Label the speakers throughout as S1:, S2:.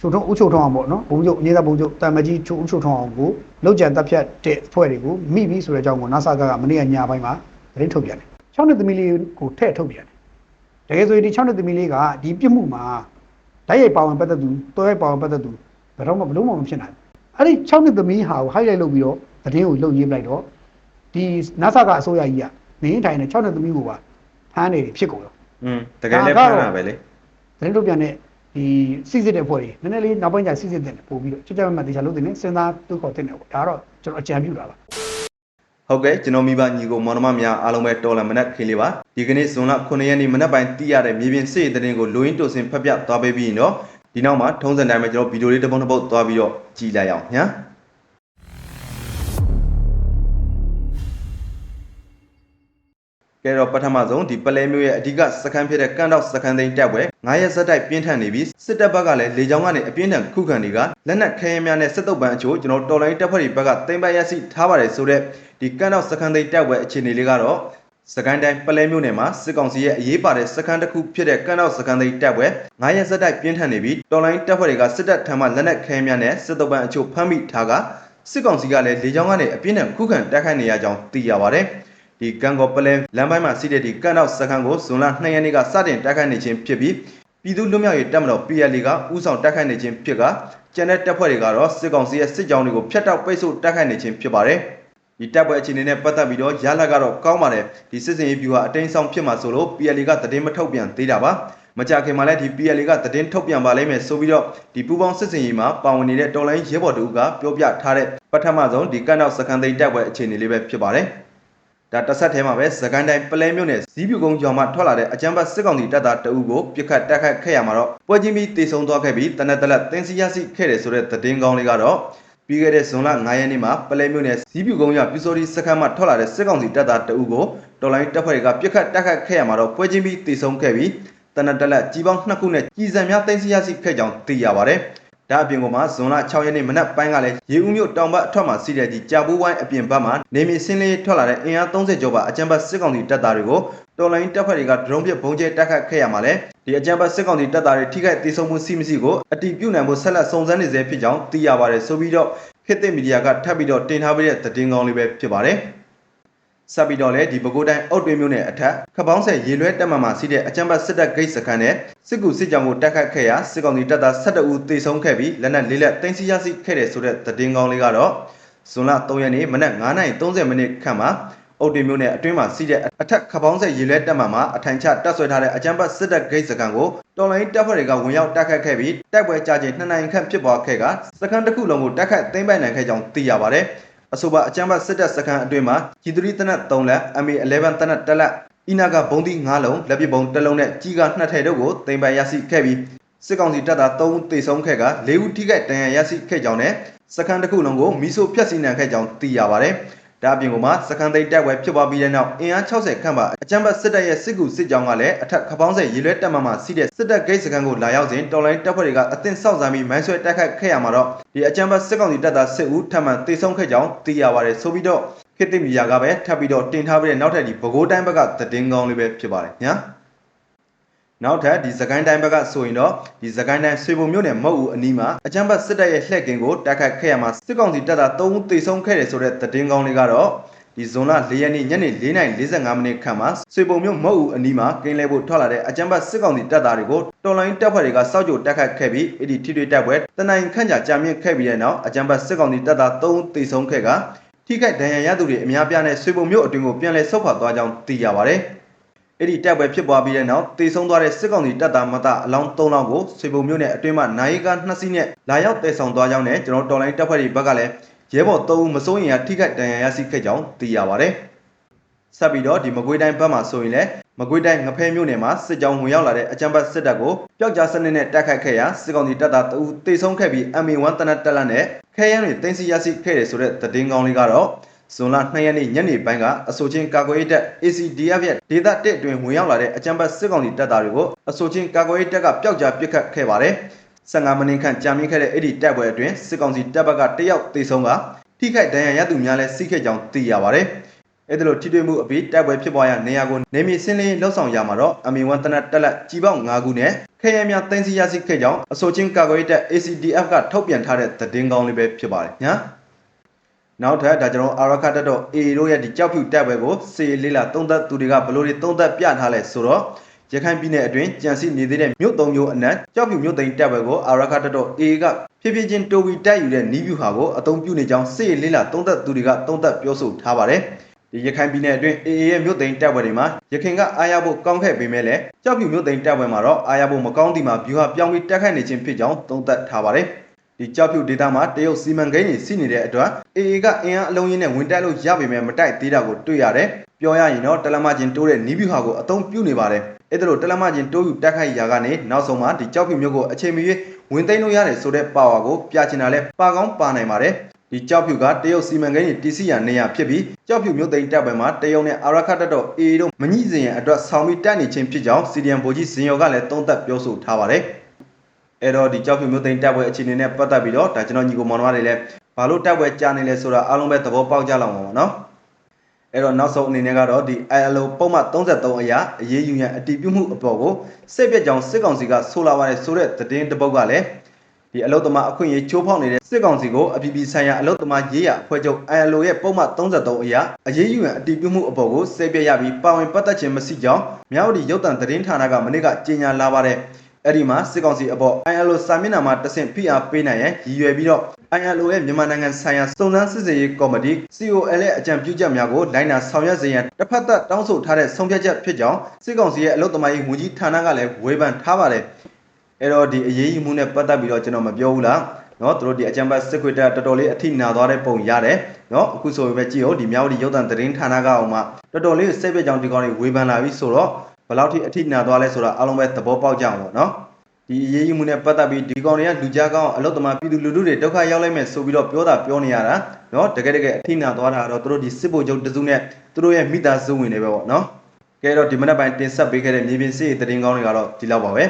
S1: ချုပ်ထုံးအုပ်ချုပ်ထုံးအောင်ပေါ့နော်ဘုံချုပ်အငြိမ်းစားဘုံချုပ်တာမကြီးချုပ်အုပ်ချုပ်ထုံးအောင်ကိုလောက်ကြံတက်ဖြတ်တဲ့အဖွဲ့တွေကိုမိပြီဆိုတဲ့အကြောင်းကို NASA ကမနေ့ကညပိုင်းမှာသတင်းထုတ်ပြန်တယ်6နှစ်သမီးလေးကိုထည့်ထုတ်ပြန်တယ်တကယ်ဆိုရင်ဒီ6နှစ်သမီးလေးကဒီပြစ်မှုမှာဓာတ်ရိုက်ပါဝင်ပတ်သက်သူတွဲရိုက်ပါဝင်ပတ်သက်သူဘယ်တော့မှဘလို့မှမဖြစ်နိုင်ဘူးအဲ့ဒီ6နှစ်သမီးဟာကို highlight လုပ်ပြီးတော့သတင်းကိုလုပ်ရေးပလိုက်တော့ဒီ NASA ကအစိုးရကြီးကနေထိုင်တဲ့6နှစ်သမီးကိုပါဖမ်းနေတယ်ဖြစ်ကုန်ရော
S2: อืมတကယ်လည်းဖမ်းတာပဲလေ
S1: သတင်းထုတ်ပြန်တဲ့ ဒီစစ်စစ်တဲ့ဖွဲ့တွေနည်းနည်းလေးနောက်ပိုင်းကျစစ်စစ်တဲ့ပို့ပြီးတော့ကြကြမတ်တေချာလုပ်တဲ့နဲ့စဉ်းစားတွေးခေါ်တဲ့နဲ့ပေါ့ဒါကတော့ကျွန်တော်အကြံပြုတာပါ
S2: ဟုတ်ကဲ့ကျွန်တော်မိဘညီကိုမောင်နှမများအားလုံးပဲတော်လမနက်ခင်းလေးပါဒီကနေ့ဇွန်လ9ရက်နေ့မနက်ပိုင်းသိရတဲ့မြေပြင်စစ်ရေးသတင်းကိုလိုရင်းတိုစင်ဖတ်ပြသွားပေးပြီးရင်တော့ဒီနောက်မှာထုံးစံတိုင်းပဲကျွန်တော်ဗီဒီယိုလေးတစ်ပုံတစ်ပုတ်သွားပြီးတော့ကြည့်လိုက်အောင်ညာ ကဲတော့ပထမဆုံးဒီပလဲမျိုးရဲ့အဓိကစခန်းဖြစ်တဲ့ကန်တော့စခန်းသိမ်းတပ်ပွဲ9ရက်ဆက်တိုက်ပြင်းထန်နေပြီးစစ်တပ်ဘက်ကလည်းလေကြောင်းကနေအပြင်းထန်ခုခံတွေကလက်နက်ခဲယမ်းများနဲ့စစ်တုပ်ပန်းအချို့ကျွန်တော်တော်လိုင်းတပ်ဖွဲ့တွေဘက်ကသိမ်းပိုက်ရရှိထားပါတယ်ဆိုတော့ဒီကန်တော့စခန်းသိမ်းတပ်ပွဲအခြေအနေလေးကတော့စကိုင်းတိုင်းပလဲမျိုးနယ်မှာစစ်ကောင်စီရဲ့အရေးပါတဲ့စခန်းတစ်ခုဖြစ်တဲ့ကန်တော့စခန်းသိမ်းတပ်ပွဲ9ရက်ဆက်တိုက်ပြင်းထန်နေပြီးတော်လိုင်းတပ်ဖွဲ့တွေကစစ်တပ်ထံမှလက်နက်ခဲယမ်းများနဲ့စစ်တုပ်ပန်းအချို့ဖမ်းမိထားကစစ်ကောင်စီကလည်းလေကြောင်းကနေအပြင်းထန်ခုခံတိုက်ခိုက်နေရကြောင်းသိရပါတယ် ဒီကန်ကောပလဲလမ်းပိုင်းမှာစီးတဲ့ဒီကန်တော့စခန်းကိုဇွန်လ2ရက်နေ့ကစတင်တိုက်ခိုက်နေခြင်းဖြစ်ပြီးပြည်သူ့လူမျိုးရေးတပ်မတော် PLA ကဥဆောင်တိုက်ခိုက်နေခြင်းဖြစ်ကကျန်တဲ့တပ်ဖွဲ့တွေကတော့စစ်ကောင်စီရဲ့စစ်ကြောင်းတွေကိုဖျက်တောက်ပိတ်ဆို့တိုက်ခိုက်နေခြင်းဖြစ်ပါတယ်ဒီတပ်ပွဲအခြေအနေနဲ့ပတ်သက်ပြီးတော့ရလကတော့ကောင်းပါတယ်ဒီစစ်စင်ရေးဗျူဟာအတိုင်းဆောင်ဖြစ်မှာဆိုလို့ PLA ကသတင်းမထုတ်ပြန်သေးတာပါမကြခင်မှာလည်းဒီ PLA ကသတင်းထုတ်ပြန်ပါလိမ့်မယ်ဆိုပြီးတော့ဒီပူပေါင်းစစ်စင်ရေးမှာပါဝင်နေတဲ့တော်လိုင်းရဲဘော်တို့ကပြောပြထားတဲ့ပထမဆုံးဒီကန်နောက်စကန်သိန်းတပ်ပွဲအခြေအနေလေးပဲဖြစ်ပါတယ် ဒါတစ်ဆက်တည်းမှာပဲစကိုင်းတိုင်းပလဲမြို့နယ်ဇီးပြူကုန်းကျော်မှာထွက်လာတဲ့အကြမ်းဖက်စစ်ကောင်စီတပ်သားတအုပ်ကိုပြစ်ခတ်တိုက်ခိုက်ခဲ့ရမှာတော့ပွဲချင်းပြီးတေဆုံသွားခဲ့ပြီးတနက်တလက်တင်းစီရရှိခဲ့တယ်ဆိုတဲ့သတင်းကောင်းလေးကတော့ပြီးခဲ့တဲ့ဇွန်လ9ရက်နေ့မှာပလဲမြို့နယ်ဇီးပြူကုန်းရပြူစော်ဒီစခန်းမှာထွက်လာတဲ့စစ်ကောင်စီတပ်သားတအုပ်ကိုတော်လိုင်းတပ်ဖွဲ့တွေကပြစ်ခတ်တိုက်ခိုက်ခဲ့ရမှာတော့ပွဲချင်းပြီးတေဆုံခဲ့ပြီးတနက်တလက်ကြီးပေါင်းနှစ်ခုနဲ့ကြီးစံများတင်းစီရရှိခဲ့ကြောင်းသိရပါတယ် ဒါအပြင်ကမှဇွန်လ6ရက်နေ့မနက်ပိုင်းကလည်းရေဦးမြို့တောင်ဘက်အထက်မှာစီးတဲ့ဒီကြာပူးဝိုင်းအပြင်ဘက်မှာနေမီစင်းလေးထွက်လာတဲ့အင်အား30ကျော်ပါအကြမ်းဖက်စစ်ကောင်စီတပ်သားတွေကိုတော်လိုင်းတပ်ဖွဲ့တွေကဒရုန်းပစ်ဘုံကျဲတိုက်ခတ်ခဲ့ရမှာလေဒီအကြမ်းဖက်စစ်ကောင်စီတပ်သားတွေထိခိုက်ဒေဆုံးမှုစီးမရှိကိုအတီးပြုတ်နိုင်ဖို့ဆက်လက်စုံစမ်းနေစေဖြစ်ကြောင်းသိရပါတယ်ဆိုပြီးတော့ခေတ်သစ်မီဒီယာကထပ်ပြီးတော့တင်ထားပေးတဲ့သတင်းကောင်းလေးပဲဖြစ်ပါတယ် ဆက်ပြီးတော့လည်းဒီပဲခူးတိုင်းအုတ်တွင်းမြို့နယ်အထက်ခပောင်းဆက်ရေလွဲတက်မှမှာစီးတဲ့အကြမ်းဖက်စစ်တပ်ဂိတ်စခန်းနဲ့စစ်ကူစစ်ကြောင်းကိုတိုက်ခတ်ခဲ့ရာစစ်ကောင်စီတပ်သား12ဦးသေဆုံးခဲ့ပြီးလက်နက်လေးလက်တင်စီရရှိခဲ့တယ်ဆိုတဲ့သတင်းကောင်းလေးကတော့ဇွန်လ3ရက်နေ့မနက်9:30မိနစ်ခန့်မှာအုတ်တွင်းမြို့နယ်အတွင်းမှာစီးတဲ့အထက်ခပောင်းဆက်ရေလွဲတက်မှမှာအထိုင်ချတပ်ဆွဲထားတဲ့အကြမ်းဖက်စစ်တပ်ဂိတ်စခန်းကိုတော်လိုင်းတပ်ဖွဲ့တွေကဝင်ရောက်တိုက်ခတ်ခဲ့ပြီးတိုက်ပွဲကြာချိန်2နိုင်ခန့်ဖြစ်ပွားခဲ့ကစခန်းတစ်ခုလုံးကိုတိုက်ခတ်သိမ်းပိုက်နိုင်ခဲ့ကြောင်းသိရပါတယ်။ အဆိုပါအကြမ်းဖက်စစ်တပ်စခန်းအတွင်းမှာဂျီသရီတနက်3လက် MA11 တနက်1လက်အီနာကဘုံသီး9လုံးလက်ပစ်ဘုံ1လုံးနဲ့ကြီးက2ထည်တို့ကိုသိမ်းပိုက်ရရှိခဲ့ပြီးစစ်ကောင်စီတပ်သား3ဦးသေဆုံးခဲ့က4ဦးထိခိုက်ဒဏ်ရာရရှိခဲ့ကြောင်းနဲ့စခန်းတစ်ခုလုံးကိုမီးဆိုဖျက်ဆီးနိုင်ခဲ့ကြောင်းသိရပါတယ်။ ဒါအပြင်ကမှစခန်းသိမ်းတပ်ဝဲဖြစ်ပွားပြီးတဲ့နောက်အင်အား60ခန့်ပါအကြမ်းဖက်စစ်တပ်ရဲ့စစ်ကူစစ်ကြောင်းကလည်းအထက်ခပောင်းဆက်ရေလွဲတက်မှမှစီးတဲ့စစ်တပ်ဂိတ်စခန်းကိုလာရောက်စဉ်တော်လိုင်းတပ်ဖွဲ့တွေကအသင့်ဆောက်စားပြီးမိုင်းဆွဲတိုက်ခိုက်ခဲ့ရမှာတော့ဒီအကြမ်းဖက်စစ်ကောင်စီတပ်သားစစ်ဦးထပ်မံတေဆုံးခဲ့ကြောင်းသိရပါတယ်ဆိုပြီးတော့ခေတ်သစ်မီဒီယာကပဲထပ်ပြီးတော့တင်ထားပေးတဲ့နောက်ထပ်ဒီပဲခူးတိုင်းဘက်ကသတင်းကောင်းလေးပဲဖြစ်ပါတယ်ညာ နောက်ထပ်ဒီစကိုင်းတိုင်းဘက်ကဆိုရင်တော့ဒီစကိုင်းတိုင်းဆွေဘုံမြို့နယ်မုတ်ဦးအနီးမှာအကြမ်းဖက်စစ်တပ်ရဲ့လှည့်ကင်းကိုတိုက်ခတ်ခဲ့ရမှာစစ်ကောင်စီတပ်သား3ဦးသေဆုံးခဲ့တယ်ဆိုတဲ့သတင်းကောင်းလေးကတော့ဒီဇွန်လ၄ရက်နေ့ညနေ4:45မိနစ်ခန့်မှာဆွေပုံမြို့မုတ်ဦးအနီးမှာကင်းလဲဖို့ထွက်လာတဲ့အကြမ်းဖက်စစ်ကောင်စီတပ်သားတွေကိုတော်လိုင်းတပ်ဖွဲ့တွေကစောက်ကြိုတက်ခတ်ခဲ့ပြီးအဲ့ဒီထိတွေ့တပ်ပွဲတနင်္ဂနွေခန့်ကြာကြာမြင့်ခဲ့ပြီးတဲ့နောက်အကြမ်းဖက်စစ်ကောင်စီတပ်သား3ဦးသေဆုံးခဲ့ကထိခိုက်ဒဏ်ရာရသူတွေအများပြားနဲ့ဆွေပုံမြို့အတွင်းကိုပြန်လည်ဆုတ်ခွာသွားကြောင်းသိရပါတယ်။ အဲ့ဒီတပ်ပွဲဖြစ်ပွားပြီးတဲ့နောက်တေဆုံးသွားတဲ့စစ်ကောင်စီတပ်သားမသားအလောင်း3လောင်းကိုဆွေပုံမြို့နယ်အတွင်းမှာနိုင်က2စီးနဲ့လာရောက်တည်ဆောင်သွားကြောင်းနဲ့ကျွန်တော်တော်လိုင်းတပ်ဖွဲ့တွေဘက်ကလည်းရဲဘော်3ဦးမစိုးရင်ရထိခိုက်ဒဏ်ရာရရှိခဲ့ကြောင်းသိရပါတယ်။ဆက်ပြီးတော့ဒီမကွေးတိုင်းဘက်မှာဆိုရင်လည်းမကွေးတိုင်းငဖဲမြို့နယ်မှာစစ်ကြောင်းဝင်ရောက်လာတဲ့အကြမ်းဖက်စစ်တပ်ကိုပျောက်ကြားစနစ်နဲ့တိုက်ခိုက်ခဲ့ရာစစ်ကောင်စီတပ်သား2ဦးတေဆုံးခဲ့ပြီး MA1 တနက်တက်လက်နဲ့ခဲယမ်းတွေတင်စီရရှိခဲ့တယ်ဆိုတဲ့သတင်းကောင်းလေးကတော့ ဇွန်လ2ရက်နေ့ညနေပိုင်းကအဆိုချင်းကာကွယ်ရေးတပ် ACDF ရဲ့ဒေသတစ်အတွင်းဝင်ရောက်လာတဲ့အကြမ်းဖက်စစ်ကောင်စီတပ်သားတွေကိုအဆိုချင်းကာကွယ်ရေးတပ်ကပျောက်ကြားပစ်ခတ်ခဲ့ပါတယ်။15မိနစ်ခန့်ကြာမြင့်ခဲ့တဲ့အဲ့ဒီတပ်ပွဲအတွင်းစစ်ကောင်စီတပ်ဘက်ကတယောက်သေဆုံးကထိခိုက်ဒဏ်ရာရသူများလည်းစီးခဲ့ကြောင်းသိရပါတယ်။အဲ့ဒါလိုထိတွေ့မှုအပြီးတိုက်ပွဲဖြစ်ပွားရာနေရာကိုနေမြေစင်းလင်းလှုပ်ဆောင်ရမှာတော့ MA1 တနက်တက်လက်ကြီးပေါက်5ခုနဲ့ခဲရဲများတင်စီရရှိခဲ့ကြောင်းအဆိုချင်းကာကွယ်ရေးတပ် ACDF ကထုတ်ပြန်ထားတဲ့သတင်းကောင်းလေးပဲဖြစ်ပါတယ်ညာ နောက်ထပ်ဒါကျွန်တော်အာရခတ်တက်တော့ A တို့ရဲ့ဒီကြောက်ဖြူတပ်ပွဲကိုစေလေးလာသုံးသက်သူတွေကဘလို့တွေသုံးသက်ပြထားလဲဆိုတော့ရခိုင်ပြည်နယ်အတွင်းကြံစီနေသေးတဲ့မြို့သုံးမျိုးအနက်ကြောက်ဖြူမြို့သိမ်းတပ်ပွဲကိုအာရခတ်တက်တော့ A ကဖြည်းဖြည်းချင်းတိုဝီတိုက်ယူတဲ့နီးဗျူဟာကိုအသုံးပြုနေကြောင်းစေလေးလာသုံးသက်သူတွေကသုံးသက်ပြောဆိုထားပါတယ်ဒီရခိုင်ပြည်နယ်အတွင်း AA ရဲ့မြို့သိမ်းတပ်ပွဲတွေမှာရခိုင်ကအားရဖို့ကောင်းခဲ့ပေမဲ့လည်းကြောက်ဖြူမြို့သိမ်းတပ်ပွဲမှာတော့အားရဖို့မကောင်းသည်မှာဗျူဟာပြောင်းပြီးတက်ခိုက်နေခြင်းဖြစ်ကြောင်းသုံးသပ်ထားပါတယ်။ ဒီကြောက်ဖြူဒေသမှာတရုတ်စီမံကိန်းကြီးစီးနေတဲ့အတွက် AA ကအင်အားအလုံးရင်းနဲ့ဝင်တိုက်လို့ရပေမဲ့မတိုက်သေးတာကိုတွေ့ရတယ်။ပြောရရင်တော့တလမချင်းတိုးတဲ့နီးဗျူဟာကိုအသုံးပြုနေပါတယ်။အဲ့ဒါလို့တလမချင်းတိုးယူတက်ခိုက်ရာကနေနောက်ဆုံးမှာဒီကြောက်ဖြူမြို့ကိုအချိန်မီဝင်သိမ်းလို့ရတယ်ဆိုတဲ့ပါဝါကိုပြချင်တာလဲပါကောင်းပါနိုင်ပါတယ်။ဒီကြောက်ဖြူကတရုတ်စီမံကိန်းကြီးတည်စီရနေရဖြစ်ပြီးကြောက်ဖြူမြို့သိမ်းတပ်ပွဲမှာတရုတ်နဲ့အာရခတ်တပ်တော် AA တို့မညှိစေရန်အတွက်ဆောင်ပြီးတိုက်နေခြင်းဖြစ်ကြောင်းစီဒီယန်ဗိုလ်ကြီးဇင်ယော်ကလည်းသုံးသပ်ပြောဆိုထားပါတယ်။ အဲ့တော့ဒီကြောက်ဖြူမြို့သိမ်းတပ်ပွဲအခြေအနေနဲ့ပတ်သက်ပြီးတော့ဒါကျွန်တော်ညီကိုမောင်နှမတွေလည်းဘာလို့တပ်ပွဲကြာနေလဲဆိုတာအားလုံးပဲသဘောပေါက်ကြလောက်မှာပါနော်။အဲ့တော့နောက်ဆုံးအနေနဲ့ကတော့ဒီ ILO ပုံမှန်33အရာအရေးယူရန်အတည်ပြုမှုအပေါ်ကိုစစ်ပြက်ကြောင်စစ်ကောင်စီကဆိုလာပါတယ်ဆိုတဲ့သတင်းတစ်ပုဒ်ကလည်းဒီအလုတ်သမားအခွင့်အရေးချိုးဖောက်နေတဲ့စစ်ကောင်စီကိုအပြည်ပြည်ဆိုင်ရာအလုတ်သမားရေးရအဖွဲ့ချုပ် ILO ရဲ့ပုံမှန်33အရာအရေးယူရန်အတည်ပြုမှုအပေါ်ကိုစေပြရပြီးပါဝင်ပတ်သက်ခြင်းမရှိကြောင်းမြောက်ဒီရုပ်တံသတင်းဌာနကမနေ့ကကြေညာလာပါတယ် အဲ့ဒီမှာစစ်ကောင်စီအပေါ် ILO စာမျက်နှာမှာတဆင့်ဖိအားပေးနိုင်ရန်ရည်ရွယ်ပြီးတော့ ILO ရဲ့မြန်မာနိုင်ငံဆိုင်ရာစုံစမ်းစစ်ဆေးရေးကော်မတီ COL ရဲ့အကြံပြုချက်များကိုလိုက်နာဆောင်ရွက်စေရန်တစ်ဖက်သက်တောင်းဆိုထားတဲ့ဆုံးဖြတ်ချက်ဖြစ်ကြောင်းစစ်ကောင်စီရဲ့အလုပ်သမားရေးဝန်ကြီးဌာနကလည်းဝေဖန်ထားပါတယ်။အဲ့တော့ဒီအရေးကြီးမှုနဲ့ပတ်သက်ပြီးတော့ကျွန်တော်မပြောဘူးလား။နော်သူတို့ဒီအကြံပတ်စစ်ကွေတာတော်တော်လေးအထိနာသွားတဲ့ပုံရတယ်။နော်အခုဆိုပေမဲ့ကြည့်ဦးဒီမြောက်ဒီရုပ်သံသတင်းဌာနကအောင်မှတော်တော်လေးစိတ်ပြကြောင်ဒီကောင်တွေဝေဖန်လာပြီးဆိုတော့ ဘယ်လောက်ထိအထိနာသွားလဲဆိုတာအားလုံးပဲသဘောပေါက်ကြအောင်ပေါ့နော်ဒီအရေးကြီးမှုနဲ့ပတ်သက်ပြီးဒီကောင်တွေကလူကြားကောင်းအလုတ်သမားပြည်သူလူထုတွေဒုက္ခရောက်လိုက်မယ်ဆိုပြီးတော့ပြောတာပြောနေရတာနော်တကယ်တကယ်အထိနာသွားတာတော့တို့ဒီစစ်ဘုတ်ချုပ်တစုနဲ့တို့ရဲ့မိသားစုဝင်တွေပဲပေါ့နော်ကဲတော့ဒီမနက်ပိုင်းတင်ဆက်ပေးခဲ့တဲ့မြေပြင်စစ်ရေးသတင်းကောင်းတွေကတော့ဒီလောက်ပါပဲ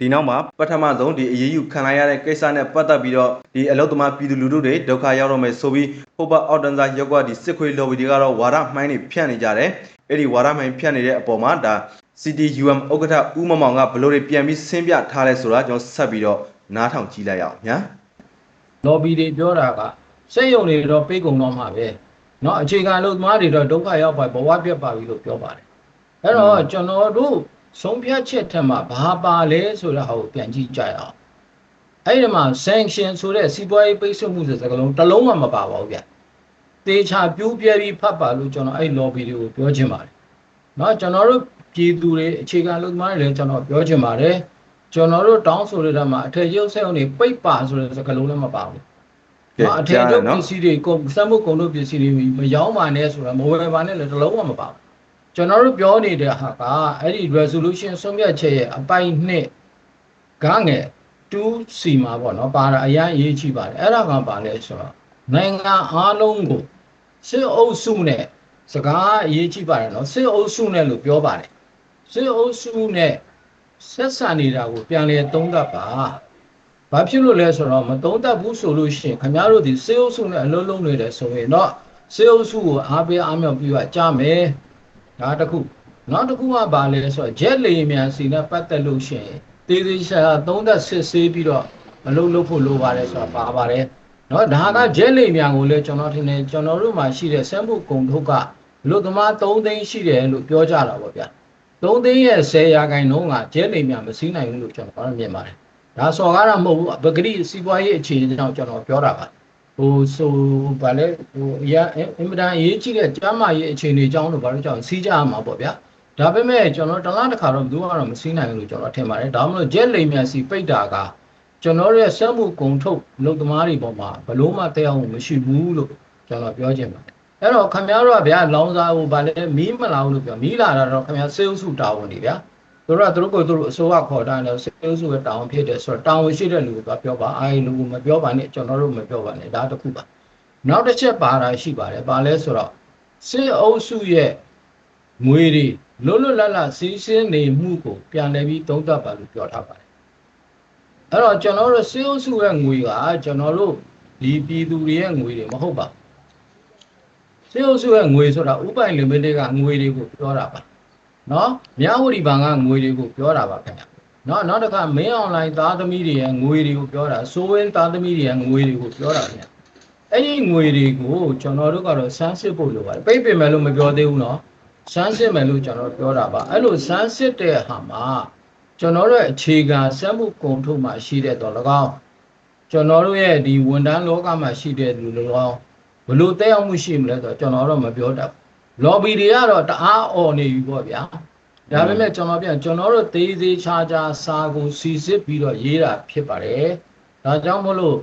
S2: ဒီနောက်မှာပထမဆုံးဒီအရေးယူခံလိုက်ရတဲ့ကိစ္စနဲ့ပတ်သက်ပြီးတော့ဒီအလုတ်သမားပြည်သူလူထုတွေဒုက္ခရောက်တော့မယ်ဆိုပြီးဟိုဘအော်တန်စာရောက်ကဒီစစ်ခွေလော်ဘီတွေကတော့ဝါဒမှိုင်းနေဖြန့်နေကြတယ် အဲ့ဒီဝါဒမှိုင်းဖြန့်နေတဲ့အပေါ်မှာဒါ CTUM ဥက္ကဋ္ဌဦးမမောင်ကဘယ်လိုတွေပြန်ပြီးဆင်းပြထားလဲဆိုတာကျွန်တော်ဆက်ပြီးတော့နားထောင်ကြည့်လိုက်ရအောင်ညာ
S3: လော်ဘီတွေပြောတာကစိတ်ယုံတွေတော့ပေးကုန်တော့မှာပဲเนาะအခြေခံလို့သမားတွေတော့ဒုက္ခရောက်ပါဘဝပြတ်ပါပြီလို့ပြောပါတယ်အဲ့တော့ကျွန်တော်တို့ဆုံးဖြတ်ချက်ထက်မှဘာပါလဲဆိုတာဟိုပြန်ကြည့်ကြရအောင်အဲ့ဒီမှာ sanction ဆိုတဲ့စီးပွားရေးပိတ်ဆို့မှုဆိုတဲ့စကားလုံးတစ်လုံးမှမပါပါဘူးဗျ တေချာပြူးပြဲပြီးဖတ်ပါလို့ကျွန်တော်အဲ့ lobby တွေကိုပြောချင်ပါတယ်เนาะကျွန်တော်တို့ပြည်သူတွေအခြေခံလို့သမားတွေလည်းကျွန်တော်ပြောချင်ပါတယ်ကျွန်တော်တို့တောင်းဆိုတဲ့တမှာအထက်ရုပ်ဆက်အောင်တွေပိတ်ပါဆိုတဲ့စကားလုံးလည်းမပါဘူး
S2: ကဲ
S3: အထည်
S2: ကြားရ
S3: ချုပ်ပ
S2: နော်
S3: စ္စည်းတွေကုန်စက်မှုကုန်တို့ပစ္စည်းတွေမရောင်းပါနဲ့ဆိုတာမဝယ်ပါနဲ့လည်းတစ်လုံးမှမပါဘူးကျွန်တော်တို့ပြောနေတဲ့ဟာကအဲ့ဒီ resolution ဆုံးဖြတ်ချက်ရဲ့အပိုင်နှစ်ကငယ် 2C မှာပေါ့နော်ပါတာအရင်အရေးကြီးပါတယ်အဲ့ဒါကပါလဲဆိုတော့နိုင်ငံအားလုံးကို စစ်အုပ်စုနဲ့စကားအရေးကြီးပါတယ်နော်စစ်အုပ်စုနဲ့လို့ပြောပါတယ်စစ်အုပ်စုနဲ့ဆက်ဆံနေတာကိုပြန်လည်သုံးသပ်ပါဘာဖြစ်လို့လဲဆိုတော့မသုံးတတ်ဘူးဆိုလို့ရှိရင်ခင်ဗျားတို့ဒီစေအုပ်စုနဲ့အလုံးလုံးနေတယ်ဆိုရင်တော့စေအုပ်စုကိုအားပေးအားမြောက်ပြီးတော့ကြားမယ်ဒါတစ်ခုနောက်တစ်ခုကဘာလဲဆိုတော့ဂျက်လေယာဉ်မြန်စီနဲ့ပတ်သက်လို့ရှိရင်တေးသေးချာချာသုံးသက်စစ်ဆေးပြီးတော့မလုံးလုံးဖို့လိုပါတယ်ဆိုတာပါပါတယ် နော်ဒါကဂျက်လေယာဉ်မြန်ကိုလည်းကျွန်တော်ထင်တယ်ကျွန်တော်တို့မှာရှိတဲ့စက်မှုကုန်ထုတ်ကလူသမား3သိန်းရှိတယ်လို့ပြောကြတာပေါ့ဗျာ3သိန်းရဲ့10ရာခိုင်နှုန်းကဂျက်လေယာဉ်မြန်မစီးနိုင်ဘူးလို့ကျွန်တော်မြင်ပါတယ်ဒါစော်ကားတာမဟုတ်ဘူးပဂရိစီးပွားရေးအခြေအနေကြောင့်ကျွန်တော်ပြောတာပါဟိုဆိုဗာလဲဟိုအရင်အင်မတန်အရေးကြီးတဲ့ကျမ်းမာရေးအခြေအနေကြောင့်လို့ဘာလို့ကြောင့်စီးကြရမှာပေါ့ဗျာဒါပေမဲ့ကျွန်တော်တလားတစ်ခါတော့ဘယ်သူမှတော့မစီးနိုင်ဘူးလို့ကျွန်တော်ထင်ပါတယ်ဒါမှမဟုတ်ဂျက်လိမ်မြန်စီပိတ်တာက ကျွန်တော်ရဲ့စက်မှုကုန်ထုတ်လုပ်သမားတွေပေါ်မှာဘလို့မှတရားဝင်မရှိဘူးလို့ကျွန်တော်ပြောချင်ပါတယ်အဲ့တော့ခင်ဗျားတို့ကဗျာလောင်စာဟိုဗာလဲမီးမလာဘူးလို့ပြောမီးလာတာတော့ခင်ဗျားစေုပ်စုတာဝန်တွေဗျာသူတို့ကသူတို့ကိုယ်သူတို့အစိုးရခေါ်တိုင်းတော့စေအုပ်စုရဲ့တောင်းဖြစ်တယ်ဆိုတော့တောင်းဝင်ရှိတဲ့လူကပြောပါအားလူကမပြောပါနဲ့ကျွန်တော်တို့မပြောပါနဲ့ဒါတစ်ခုပါနောက်တစ်ချက်ပါတာရှိပါတယ်ပါလဲဆိုတော့စေအုပ်စုရဲ့ငွေတွေလွတ်လွတ်လပ်လပ်စီးစင်းနေမှုကိုပြန်လည်ပြီးသုံးသပ်ပါလို့ပြောထားပါတယ် အဲ့တော့ကျွန်တော်တို့စေအုပ်စုရဲ့ငွေကကျွန်တော်တို့ဒီပြည်သူတွေရဲ့ငွေတွေမဟုတ်ပါဘူးစေအုပ်စုရဲ့ငွေဆိုတာဥပိုင် limited ကငွေတွေကိုပြောတာပါနော်မြဝတီဘဏ်ကငွေတွေကိုပြောတာပါခင်ဗျနော်နောက်တစ်ခါမင်းအွန်လိုင်းသားသမီးတွေရဲ့ငွေတွေကိုပြောတာဆိုဝင်သားသမီးတွေရဲ့ငွေတွေကိုပြောတာခင်ဗျအဲ့ဒီငွေတွေကိုကျွန်တော်တို့ကတော့စမ်းစစ်ဖို့လိုပါတယ်ပိတ်ပင်မယ်လို့မပြောသေးဘူးနော်စမ်းစစ်မယ်လို့ကျွန်တော်ပြောတာပါအဲ့လိုစမ်းစစ်တဲ့ဟာမှာ ကျွန်တော်တို့ရဲ့အခြေခံစက်မှုကုန်ထုတ်မှာရှိတဲ့တော့၎င်းကျွန်တော်တို့ရဲ့ဒီဝန်ထမ်းလောကမှာရှိတဲ့လူ၎င်းဘလို့တက်ရောက်မှုရှိမလဲဆိုတော့ကျွန်တော်တော့မပြောတတ်ဘူးလော်ဘီတွေကတော့တအားអော်နေပြီပေါ့ဗျာဒါပေမဲ့ကျွန်တော်ပြန်ကျွန်တော်တို့သေးသေးချာချာစာကိုစီစစ်ပြီးတော့ရေးတာဖြစ်ပါတယ်။ဒါကြောင့်မို့လို့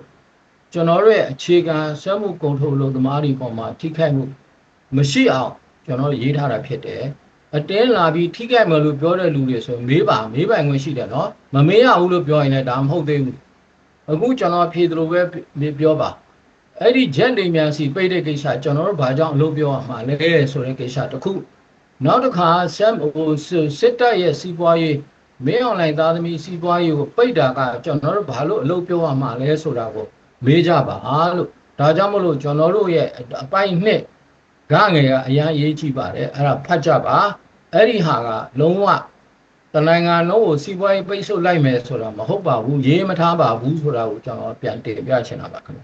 S3: ကျွန်တော်တို့ရဲ့အခြေခံစက်မှုကုန်ထုတ်လို့သမားတွေပေါ်မှာထိခိုက်မှုမရှိအောင်ကျွန်တော်တို့ရေးထားတာဖြစ်တယ်။ အတင်းလာပြီးထိခိုက်မယ်လို့ပြောတဲ့လူတွေဆိုမေးပါမေးပိုင်ခွင့်ရှိတယ်နော်။မမေးရဘူးလို့ပြောရင်လည်းဒါမဟုတ်သေးဘူး။အခုကျွန်တော်ဖြေသလိုပဲပြောပါ။အဲ့ဒီဂျက်နေမြန်စီပိတ်တဲ့ကိစ္စကျွန်တော်တို့ဘာကြောင့်အလုပ်ပြောရမှာလဲဆိုတဲ့ကိစ္စတစ်ခုနောက်တစ်ခါဆမ်ဟိုစစ်တပ်ရဲ့စီးပွားရေးမင်းအွန်လိုင်းသားသမီးစီးပွားရေးကိုပိတ်တာကကျွန်တော်တို့ဘာလို့အလုပ်ပြောရမှာလဲဆိုတာကိုမေးကြပါလို့ဒါကြောင့်မလို့ကျွန်တော်တို့ရဲ့အပိုင်းနှစ် ဂငယ်ကအရန်ရေးကြည့်ပါတယ်အဲ့ဒါဖတ်ကြပါအဲ့ဒီဟာကလုံးဝတနိုင်ငံလုံးကိုစီးပွားရေးပိတ်ဆို့လိုက်မယ်ဆိုတာမဟုတ်ပါဘူးရေးမထားပါဘူးဆိုတာကိုကျွန်တော်ပြန်တင်ပြချင်တာပါခင်ဗျ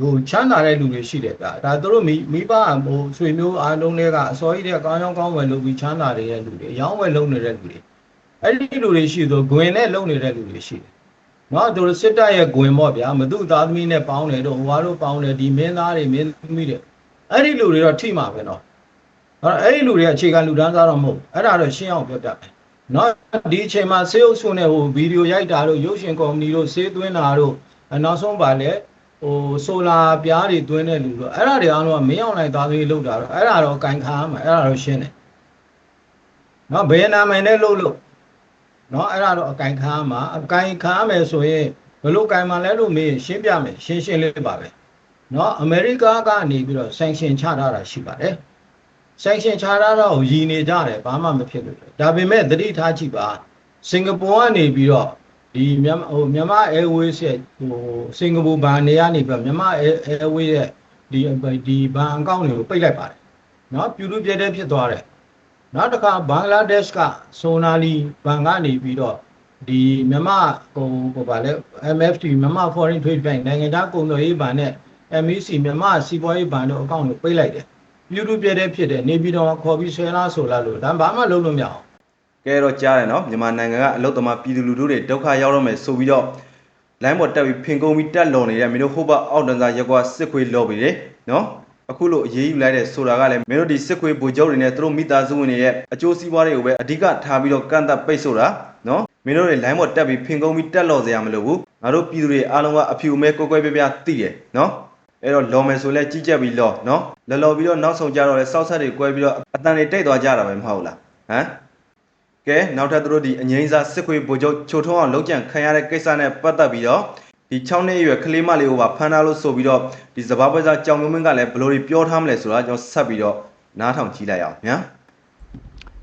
S3: ဟိုချမ်းသာတဲ့လူတွေရှိတယ်ဗျာဒါသူတို့မိမိဘဟိုဆွေမျိုးအားလုံးတွေကအစောကြီးတဲ့ကောင်းကောင်းကောင်းဝယ်လုပ်ပြီးချမ်းသာနေတဲ့လူတွေအယောင်းဝယ်လုပ်နေတဲ့လူတွေအဲ့ဒီလူတွေရှိဆိုဂွင်နဲ့လုပ်နေတဲ့လူတွေရှိတယ်နော်သူတို့စစ်တပ်ရဲ့ဂွင်ပေါ့ဗျာမသူ့သားသမီးနဲ့ပေါင်းတယ်တို့ဟိုဟာတို့ပေါင်းတယ်ဒီမင်းသားတွေမင်းသမီးတွေ အဲ့ဒီလူတွေတော့ထိမှာပဲနော်အဲ့အဲ့ဒီလူတွေကအခြေခံလူတန်းစားတော့မဟုတ်ဘူးအဲ့ဒါတော့ရှင်းအောင်ပြောပြမယ်နော်ဒီအချိန်မှာစေအုပ်စုနဲ့ဟိုဗီဒီယိုရိုက်တာတို့ရုပ်ရှင်ကုမ္ပဏီတို့စေးသွင်းတာတို့အနောက်ဆုံးပါလေဟိုဆိုလာပြားတွေတွင်းတဲ့လူတော့အဲ့ဒါတွေအားလုံးကမင်းအောင်လိုက်သားသေးလောက်တာတော့အဲ့ဒါတော့ကင်ခါရမှာအဲ့ဒါတော့ရှင်းတယ်နော်ဘယ်နာမည်နဲ့လို့လို့နော်အဲ့ဒါတော့အကင်ခါရမှာအကင်ခါရမယ်ဆိုရင်ဘယ်လိုကင်မှလဲလို့မေးရှင်းပြမယ်ရှင်းရှင်းလေးပါပဲ နော်အမေရိကကနေပြီးတော့ sanction ချထားတာရှိပါတယ် sanction ချထားတော့ရည်နေကြတယ်ဘာမှမဖြစ်လို့ဒါပေမဲ့သတိထားကြည့်ပါစင်ကာပူကနေပြီးတော့ ဒီမြန်မာဟိုမြန်မာ Airways ရဲ့ဟိုစင်ကာပူဘဏ်နေရာနေပြီးမြန်မာ Airways ရဲ့ဒီဒီဘဏ်အကောင့်တွေကိုပိတ်လိုက်ပါတယ်เนาะပြူလူပြတဲ့ဖြစ်သွားတယ်နောက်တစ်ခါဘင်္ဂလားဒေ့ရှ်ကဆိုနာလီဘဏ်ကနေပြီးတော့ဒီမြန်မာဟိုဟိုဗာလဲ MFT မြန်မာ Foreign Trade Bank နိုင်ငံခြားကုန်သွယ်ရေးဘဏ်နဲ့ MEC မြန်မာစီးပွားရေးဘဏ်တို့အကောင့်တွေပိတ်လိုက်တယ်ပြူလူပြတဲ့ဖြစ်တယ်နေပြည်တော်ခေါ်ပြီးဆွဲလားဆိုလားလို့ဒါဘာမှလုပ်လို့မရအောင်
S2: ကဲတော့ကြားတယ်နော်မြန်မာနိုင်ငံကအလုတ်သမားပြည်သူလူထုတွေဒုက္ခရောက်တော့မယ်ဆိုပြီးတော့လိုင်းပေါ်တက်ပြီးဖင်ကုန်ပြီးတက်လွန်နေတဲ့မင်းတို့ဟိုဘအောက်တန်းစားရက်ကွာစစ်ခွေးလော်ပြီးတယ်နော်အခုလို့အေးအေးယူလိုက်တဲ့ဆိုတာကလည်းမင်းတို့ဒီစစ်ခွေးဗိုလ်ချုပ်တွေနဲ့သူတို့မိသားစုဝင်တွေရဲ့အကျိုးစီးပွားတွေကိုပဲအဓိကထားပြီးတော့ကန့်သက်ပိတ်ဆိုတာနော်မင်းတို့တွေလိုင်းပေါ်တက်ပြီးဖင်ကုန်ပြီးတက်လော်စရာမလိုဘူးငါတို့ပြည်သူတွေအားလုံးကအဖြူအမဲကွဲကွဲပြားပြားသိတယ်နော် အဲ့တော့လော်မယ်ဆိုလဲကြီးကြက်ပြီးလော်နော်လော်လော်ပြီးတော့နောက်ဆုံးကြတော့လဲစောက်ဆက်တွေကွဲပြီးတော့အတန်တွေတိတ်သွားကြတာပဲမဟုတ်လားဟမ်ကဲနောက်ထပ်သူတို့ဒီအငိမ့်စားစစ်ခွေးဗိုလ်ချုပ်ချိုထုံးအောင်လုံးကြံခံရတဲ့ကိစ္စနဲ့ပတ်သက်ပြီးတော့ဒီ6နှစ်အရွယ်ကလေးမလေးကိုပါဖမ်းထားလို့ဆိုပြီးတော့ဒီစဘာပွဲစားကြောင်မျိုးမင်းကလည်းဘယ်လိုတွေပြောထားမလဲဆိုတာကျွန်တော်ဆက်ပြီးတော့နားထောင်ကြည့်လိုက်အောင်ညာ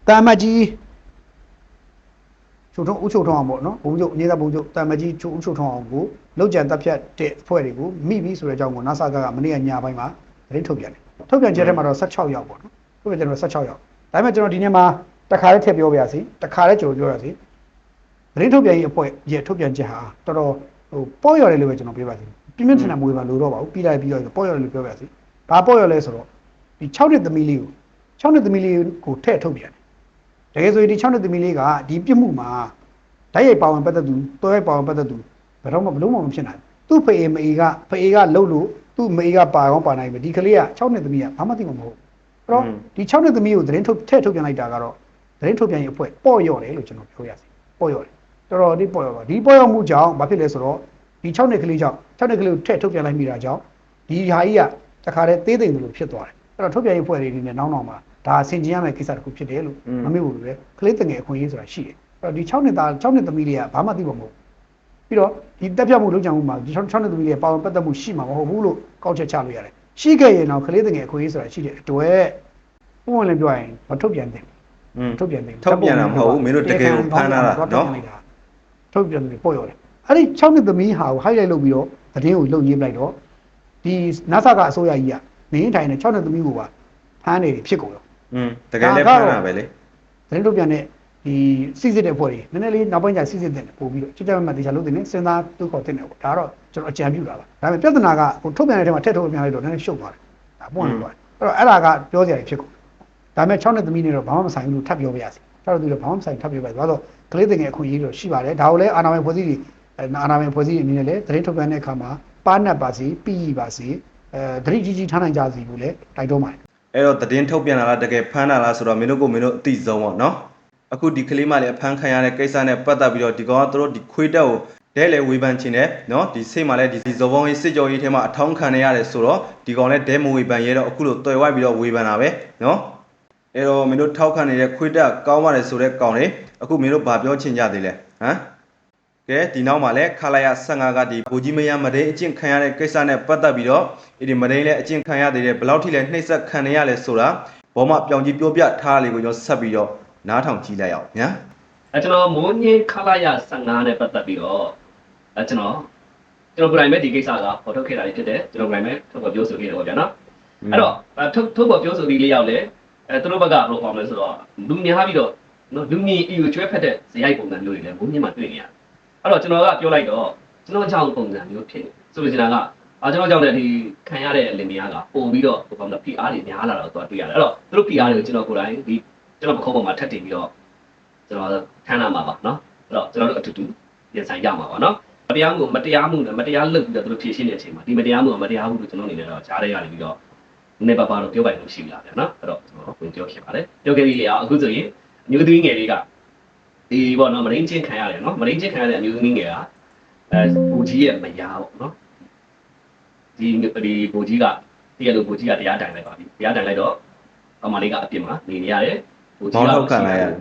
S1: တာမတ်ကြီး ချုပ်ထုံးဥချုပ်ထုံးအောင်ပေါ့နော်ဘုံချုပ်အငြိမ်းစားဘုံချုပ်တာမတ်ကြီးချုပ်ဥချုပ်ထုံးအောင်ကိုလောက်ကျန်တပ်ဖြတ်တဲ့အဖွဲ့တွေကိုမိပြီဆိုတဲ့အကြောင်းကို NASA ကမနေ့ကညပိုင်းမှာသတင်းထုတ်ပြန်တယ်ထုတ်ပြန်ချက်ထဲမှာတော့16ရောက်ပေါ့နော်ထုတ်ပြန်ချက်တော့16ရောက်ဒါပေမဲ့ကျွန်တော်ဒီနေ့မှာတခါလေးထည့်ပြောပြရစီတခါလေးကြိုပြောရစီသတင်းထုတ်ပြန်ရေးအဖွဲ့ရဲ့ထုတ်ပြန်ချက်ဟာတော်တော်ဟိုပေါ့ရော်တယ်လို့ပဲကျွန်တော်ပြောပါစီပြင်းပြင်းထန်ထန်မွေးပါလို့တော့ပါဘူးပြီးလိုက်ပြီးတော့ပေါ့ရော်တယ်လို့ပြောပြစီဘာပေါ့ရော်လဲဆိုတော့ဒီ6နှစ်သမီးလေးကို6နှစ်သမီးလေးကိုထည့်ထုတ်ပြန် တယ်တကယ်ဆိုရင်ဒီ6နှစ်သမီးလေးကဒီပြစ်မှုမှာဓာတ်ရိုက်ပါဝင်ပတ်သက်သူတွဲရိုက်ပါဝင်ပတ်သက်သူဘယ်တော့မှဘလို့မှမဖြစ်နိုင်ဘူးသူ့ဖေအေမအေကဖေအေကလှုပ်လို့သူ့မေကပါအောင်ပါနိုင်ပြီဒီကလေးက6နှစ်သမီးကဘာမှသိမှာမဟုတ်ဘူးအဲ့တော့ဒီ6နှစ်သမီးကိုသတင်းထုတ်ထည့်ထုတ်ပြန်လိုက်တာကတော့သတင်းထုတ်ပြန်ရေးအဖွဲ့ပေါ့ရော့တယ်လို့ကျွန်တော်ပြောရစီပေါ့ရော့တယ်တော်တော်ဒီပေါ့ရော့ပါဒီပေါ့ရော့မှုကြောင့်ဘာဖြစ်လဲဆိုတော့ဒီ6နှစ်ကလေးကြောင့်6နှစ်ကလေးကိုထည့်ထုတ်ပြန်လိုက်မိတာကြောင့်ဒီဟာကြီးကတခါတည်းသေးသိမ်လို့ဖြစ်သွားတယ်အဲ့တော့ထုတ်ပြန်ရေးအဖွဲ့တွေဒီနေ့နောက်နောက်မှာ ဒါဆင်ကျင်ရမယ့်ကိစ္စတစ်ခုဖြစ်တယ်လို့မမေ့ဘူးလေကလေးတငယ်အခွင့်အရေးဆိုတာရှိတယ်အဲ့တော့ဒီ6နှစ်သား6နှစ်သမီးလေးကဘာမှသိမှာမဟုတ်ဘူးပြီးတော့ဒီတက်ပြတ်မှုလုပ်ကြံမှုမှာဒီ6နှစ်သမီးလေးပါဝင်ပတ်သက်မှုရှိမှာမဟုတ်ဘူးလို့ကောက်ချက်ချလို့ရတယ်ရှိခဲ့ရင်တော့ကလေးတငယ်အခွင့်အရေးဆိုတာရှိတဲ့အတွက်ဘုံဝင်လည်းပြောရင်မထုတ်ပြန်သင့်
S2: อืม
S1: ထုတ်ပြန်သင့်
S2: ထုတ်ပြန်တာမဟုတ်ဘူးမင်းတို့တကယ်ကိုဖမ်းလာတာနော်
S1: ထုတ်ပြန်တယ်ပေါ့ရတယ်အဲ့ဒီ6နှစ်သမီးဟာကို highlight လုပ်ပြီးတော့သတင်းကိုလုပ်ရေးပလိုက်တော့ဒီ NASA ကအစိုးရကြီးကနေထိုင်နေ6နှစ်သမီးကိုပါဖမ်းနေဖြစ်ကုန်ရော
S2: อืมတကယ်လည်းဖမ်းတာပဲလေ
S1: သတင်းထုတ်ပြန်တဲ့ဒီဒီစစ်စစ်တဲ့ဖွဲ့တွေနည်းနည်းလေးနောက်ပိုင်းကျစစ်စစ်တဲ့ပို့ပြီးတော့ကြကြမတ်တေချာလုပ်တဲ့နဲ့စဉ်းစားတွေးခေါ်တဲ့နဲ့ပေါ့ဒါတော့ကျွန်တော်အကြံပြုတာပါဒါပေမဲ့ပြဿနာကဟိုထုတ်ပြန်တဲ့ထဲမှာထက်ထုတ်ပြန်လိုက်တော့နည်းနည်းရှုပ်သွားတယ်ဒါပွင့်လို့သွားတယ်အဲ့တော့အဲ့ဒါကပြောစရာဖြစ်ကုန်ဒါပေမဲ့6နှစ်သမီးနေတော့ဘာမှမဆိုင်ဘူးလို့ထပ်ပြောပြရစီ6နှစ်သမီးတော့ဘာမှမဆိုင်ထပ်ပြောပြရစီဘာလို့ကလေးတင်ငယ်အခွင့်အရေးတော့ရှိပါတယ်ဒါကိုလည်းအာနာမည်ဖွဲ့စည်းတွေအာနာမည်ဖွဲ့စည်းအနေနဲ့လည်းသတင်းထုတ်ပြန်တဲ့အခါမှာပါနတ်ပါစီပြီးပါစီအဲသတိကြီးကြီးထားနိုင်ကြစီဘူးလေတိုက်တွန်းပါတယ်
S2: အဲ့တော့သတင်းထုတ်ပြန်လာတာတကယ်ဖမ်းတာလားဆိုတော့မင်းတို့ကိုမင်းတို့အသိဆုံးပေါ့နော်အခုဒီကလေးမလေးအဖမ်းခံရတဲ့ကိစ္စနဲ့ပတ်သက်ပြီးတော့ဒီကောင်ကသူတို့ဒီခွေးတက်ကိုဒဲလေဝေဖန်ချင်တယ်နော်ဒီစိတ်မှာလည်းဒီဇော်ဘောင်းရေးစစ်ကြောရေးထဲမှာအထောင်းခံနေရတယ်ဆိုတော့ဒီကောင်လည်းဒဲမဝေဖန်ရဲတော့အခုလိုတော်ဝိုက်ပြီးတော့ဝေဖန်တာပဲနော်အဲ့တော့မင်းတို့ထောက်ခံနေတဲ့ခွေးတက်ကောင်းပါတယ်ဆိုတဲ့ကောင်တွေအခုမင်းတို့ဘာပြောချင်ကြသေးလဲဟမ် ကဲဒီနောက်မှာလည်းခလာရ15ကဒီဘူကြီးမယမဒိန်အကျင့်ခံရတဲ့ကိစ္စနဲ့ပတ်သက်ပြီးတော့ဒီမဒိန်လည်းအကျင့်ခံရသေးတယ်ဘယ်လောက်ထိလဲနှိမ့်ဆက်ခံနေရလဲဆိုတာဘောမပြောင်ကြီးပြောပြထားလေးကိုကျွန်တော်ဆက်ပြီးတော့နားထောင်ကြည့်လိုက်အောင်ညာ
S4: အဲကျွန်တော်မိုးညင်းခလာရ15နဲ့ပတ်သက်ပြီးတော့အဲကျွန်တော်ကျွန်တော် prime ဒီကိစ္စကပေါ်ထုတ်ခဲ့တာဖြစ်တယ်ကျွန်တော် prime ထုတ်ပေါ်ပြောဆိုခဲ့တယ်ပေါ့ဗျာနော်အဲ့တော့ထုတ်ထုတ်ပေါ်ပြောဆိုပြီးလေးရောက်လဲအဲသူတို့ဘက်ကဘယ်လိုပေါ်မလဲဆိုတော့လူများပြီးတော့နော်လူမြင်အီကိုကျွဲဖက်တဲ့ဇယိုက်ပုံစံမျိုးတွေလည်းမိုးညင်းမှာတွေ့နေရတယ် အဲ့တော့ကျွန်တော်ကပြောလိုက်တော့ကျွန်တော်ကြောင့်ပုံစံမျိုးဖြစ်နေဆိုလိုချင်တာကအာကျွန်တော်ကြောင့်လည်းဒီခံရတဲ့လင်မယားကပုံပြီးတော့ဟိုဘာမှ PR တွေများလာတော့သူကတွေ့ရတယ်အဲ့တော့သူတို့ PR တွေကိုကျွန်တော်ကိုယ်တိုင်ဒီကျွန်တော်ပခုံးပေါ်မှာထပ်တင်ပြီးတော့ကျွန်တော်ထမ်းလာမှာပါနော်အဲ့တော့ကျွန်တော်တို့အတူတူရင်ဆိုင်ကြမှာပါနော်မတရားမှုမတရားမှုနဲ့မတရားလုပ်ပြီးတော့သူတို့ဖြည့်ရှင်းတဲ့အချိန်မှာဒီမတရားမှုကမတရားမှုလို့ကျွန်တော်အနေနဲ့တော့ကြားရရနေပြီးတော့နည်းပါးပါတော့ပြောပိုင်လို့ရှိလာတယ်နော်အဲ့တော့ကျွန်တော်ဝင်ပြောဖြစ်ပါတယ်ပြောခဲ့ပြီးရအောင်အခုဆိုရင်အမျိုးသမီးငယ်လေးက ဒီပေါ့နော်မရင်းချင်းခံရတယ်နော်မရင်းချင်းခံရတဲ့အမျိုးသမီးငယ်ကအဲဘူကြီးရဲ့မယားပေါ့နော်ဒီဒီဘူကြီးကတကယ်လို့ဘူကြီးကတရားတိုင်လိုက်ပါပြီတရားတိုင်လိုက်တော့ကမလေးကအပြင်မှာနေနေရတယ်ဘူကြီးက
S2: မောက်ခံရတယ်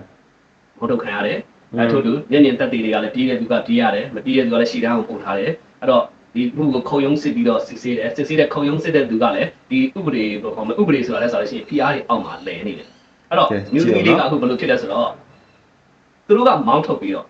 S4: မောက်ခံရတယ်အဲထို့သူညဉ့်ညင်တက်သေးတွေကလည်းပြေးတဲ့သူကပြေးရတယ်မပြေးတဲ့သူကလည်းရှည်တန်းကိုပို့ထားတယ်အဲ့တော့ဒီဥပဒေကိုခုံရုံးစစ်ပြီးတော့စစ်ဆေးတယ်စစ်ဆေးတဲ့ခုံရုံးစစ်တဲ့သူကလည်းဒီဥပဒေဘယ်လိုခေါ်မလဲဥပဒေဆိုတာလဲဆိုတော့ရှင် PR တွေအောက်မှာလဲနေတယ်အဲ့တော့ new media ကအခုဘယ်လိုဖြစ်လဲဆိုတော့ သူတို့ကမောင်းထုတ်ပြီးတော့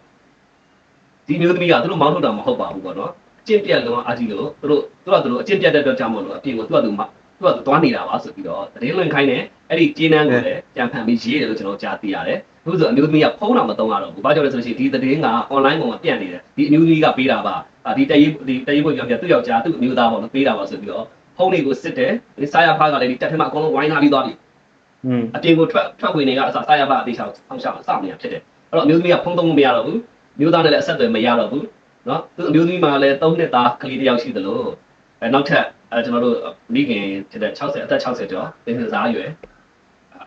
S4: ဒီမျိုးသမီးကသူတို့မောင်းထုတ်တာမဟုတ်ပါဘူးပေါ့နော်အကျင့်ပြတ်လုံးအားကြီးလို့သူတို့သူတို့ကသူတို့အကျင့်ပြတ်တဲ့အတွက်ကြောင့်မလို့အပြင်ကိုသူကသူမသူကသူသွားနေတာပါဆိုပြီးတော့တရင်လွင်ခိုင်းတယ်အဲ့ဒီကျင်းနှန်းကိုလည်းကြံဖန်ပြီးရေးတယ်လို့ကျွန်တော်ကြားသိရတယ်အခုဆိုအမျိုးသမီးကဖုန်းတော့မသုံးရတော့ဘူး။ဘာကြောင့်လဲဆိုလို့ရှိရင်ဒီသတင်းက online ပေါ်မှာပြန့်နေတယ်။ဒီအမျိုးသမီးကပေးတာပါ။အာဒီတရေးဒီတရေးဘုရားပြသူ့ယောက်ျားသူ့အမျိုးသားပေါ့နော်ပေးတာပါဆိုပြီးတော့ဖုန်းတွေကိုစစ်တယ်။ဒီစာရဖားကလည်းဒီတက်ထဲမှာအကုန်လုံးဝိုင်းထားပြီးသွားပြီ
S2: อืม။
S4: အပြင်ကိုထွက်ထွက်ဝင်နေကအစားစာရဖားအသေးချောင်းအောင်ရှောင်းစောင့်နေတာဖြစ်တယ်။အဲ့ တော့အမျိုးသမီးကဖုန်းသုံးလို့မရတော့ဘူး။မျိုးသားနဲ့လည်းအဆက်အသွယ်မရတော့ဘူး။နော်သူအမျိုးသမီးမှာလည်း၃နှစ်သားကလေးတစ်ယောက်ရှိသလိုအဲနောက်ထပ်အဲကျွန်တော်တို့မိခင်ဖြစ်တဲ့60အသက်60ကျော်သင်္စားရွယ်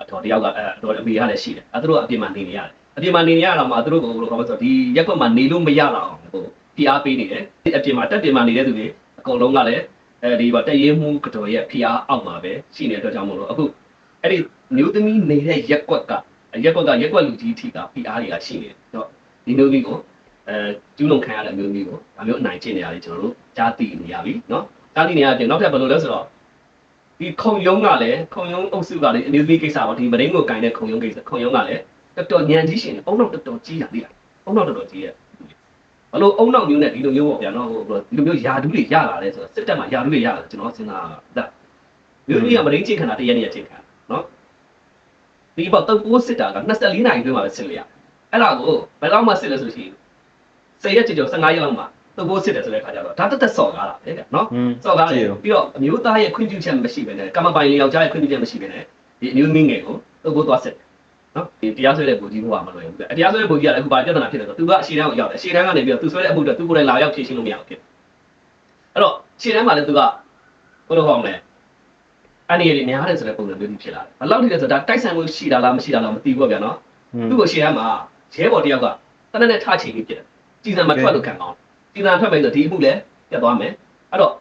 S4: အတော်တယောက်ကအဲအတော်အမေရလည်းရှိတယ်အဲသူတို့ကအပြင်မှာနေနေရတယ်အပြင်မှာနေနေရတော့မှသူတို့ကဘယ်လိုခေါ်မလဲဆိုတော့ဒီရက်ကွက်မှာနေလို့မရတော့အောင်ဟိုဖိအားပေးနေတယ်ဒီအပြင်မှာတက်ပြင်မှာနေတဲ့သူတွေအကုန်လုံးကလည်းအဲဒီပေါ့တက်ရဲမှုကတော်ရဲ့ဖိအားအောက်မှာပဲရှိနေတဲ့အတွက်ကြောင့်မလို့အခုအဲ့ဒီမျိုးသမီးနေတဲ့ရက်ကွက်က ရက်ကွက်ကရက်ကွက်လူကြီးထိကဖိအားတွေကရှိနေတယ်တော့ဒီမျိုးကြီးကိုအဲကျူးလွန်ခံရတဲ့မျိုးကြီးကိုဒါမျိုးအနိုင်ကျင့်နေရတယ်ကျွန်တော်တို့ကြားသိနေရပြီเนาะကြားသိနေရပြင်နောက်ထပ်ဘယ်လိုလဲဆိုတော့ ဒီခုံယုံကလည်းခုံယုံအုပ်စုကလည်းအမျိုးသမီးကိစ္စပါဒီမရင်းကိုကင်တဲ့ခုံယုံကိစ္စခုံယုံကလည်းတော်တော်ညံကြီးရှင်အုံနောက်တော်တော်ကြီးတာသိလားအုံနောက်တော်တော်ကြီးရဲ့ဘလို့အုံနောက်မျိုးနဲ့ဒီလိုမျိုးပေါ့ဗျာနော်ဟိုဒီလိုမျိုးယာဒူးတွေရလာတယ်ဆိုတော့စစ်တပ်မှာယာဒူးတွေရလာကျွန်တော်စဉ်းစားတာမျိုးသမီးကမရင်းချင်းခန္ဓာတရက်နေ့ချင်းခန္ဓာနော် ဒီပေါ့တုပ်ပိုးစစ်တာက24နာရီတွင်းမှာပဲစစ်လို့ရအဲ့ဒါကိုဘယ်တော့မှစစ်လဲဆိုရှင်10ရက်ကြော်15ရက်လောက်မှာတုပ်ပိုးစစ်တယ်ဆိုတဲ့ခါကျတော့ဒါတက်တက်စော်ကားတာပဲဗျာနော်
S2: อืม
S4: စော်ကားတယ်ပြီးတော့အမျိုးသားရဲ့ခွင့်ပြုချက်မရှိဘဲနဲ့ကမ္မပိုင်လေးယောက်ျားရဲ့ခွင့်ပြုချက်မရှိဘဲနဲ့ဒီအမျိုးသမီးငယ်ကိုသူ့ကိုသွားစစ်တယ်နော်ဒီတရားစွဲတဲ့ဘူကြီးဘုရားမလွယ်ဘူးပြတရားစွဲတဲ့ဘူကြီးကလည်းအခုဘာပြဿနာဖြစ်လဲဆိုတော့သူကအရှေ့တန်းကိုရောက်တယ်အရှေ့တန်းကနေပြီးတော့သူဆွဲတဲ့အမှုတွေသူကိုယ်တိုင်လာရောက်ဖြေရှင်းလို့မရဘူးဖြစ်အဲ့တော့ရှေ့တန်းမှာလည်းသူကဘယ်လိုဟောမလဲ အနေရည်များတယ်ဆိုတဲ့ပုံစံမျိုးဖြစ်လာတယ်ဘလောက်ထိလဲဆိုတော့ဒါတိုက်ဆိုင်မှုရှိတာလားမရှိတာလားမသိဘူးဗျာနော်သူ့ကိုရှေ့ရမှာရဲဘော်တယောက်ကတနက်နဲ့ထချိန်ပြီးပြတယ်ကြီးစံမထွက်လို့ခံအောင်ကြီးစံထွက်မယ်ဆိုဒီအမှုလည်းပြတ်သွားမယ်အဲ့တော့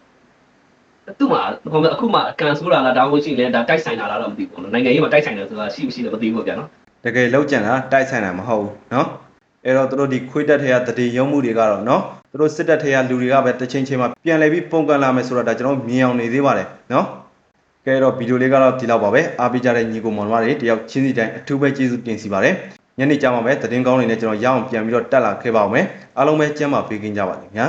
S4: သူ့မှာဘာမှအခုမှအကန်ဆိုးတာလားဒါမှမဟုတ်ရှင်လဲဒါတိုက်ဆိုင်တာလားတော့မသိဘူးနော်နိုင်ငံရေးမှာတိုက်ဆိုင်တယ်ဆိုတာရှိမရှိတော့မသိဘူးဗျာနော်
S2: တကယ်လောက်ကြံတာတိုက်ဆိုင်တာမဟုတ်ဘူးနော်အဲ့တော့တို့ဒီခွေးတက်ထဲကတတိယုံမှုတွေကတော့နော်တို့စစ်တက်ထဲကလူတွေကပဲတစ်ချိန်ချိန်မှာပြန်လဲပြီးပုံကန်လာမယ်ဆိုတော့ဒါကျွန်တော်မြင်အောင်နေသေးပါတယ်နော် ကဲတော့ဗီဒီယိုလေးကတော့ဒီလောက်ပါပဲအားပေးကြတဲ့ညီကိုမောင်နှမတွေတယောက်ချင်းစီတိုင်းအထူးပဲကျေးဇူးတင်စီပါတယ်ညနေကြမှာပဲသတင်းကောင်းတွေနဲ့ကျွန်တော်ရအောင်ပြန်ပြီးတော့တက်လာခဲ့ပါအောင်မယ်အားလုံးပဲကျမ်းမာပေးကင်းကြပါလိမ့်ညာ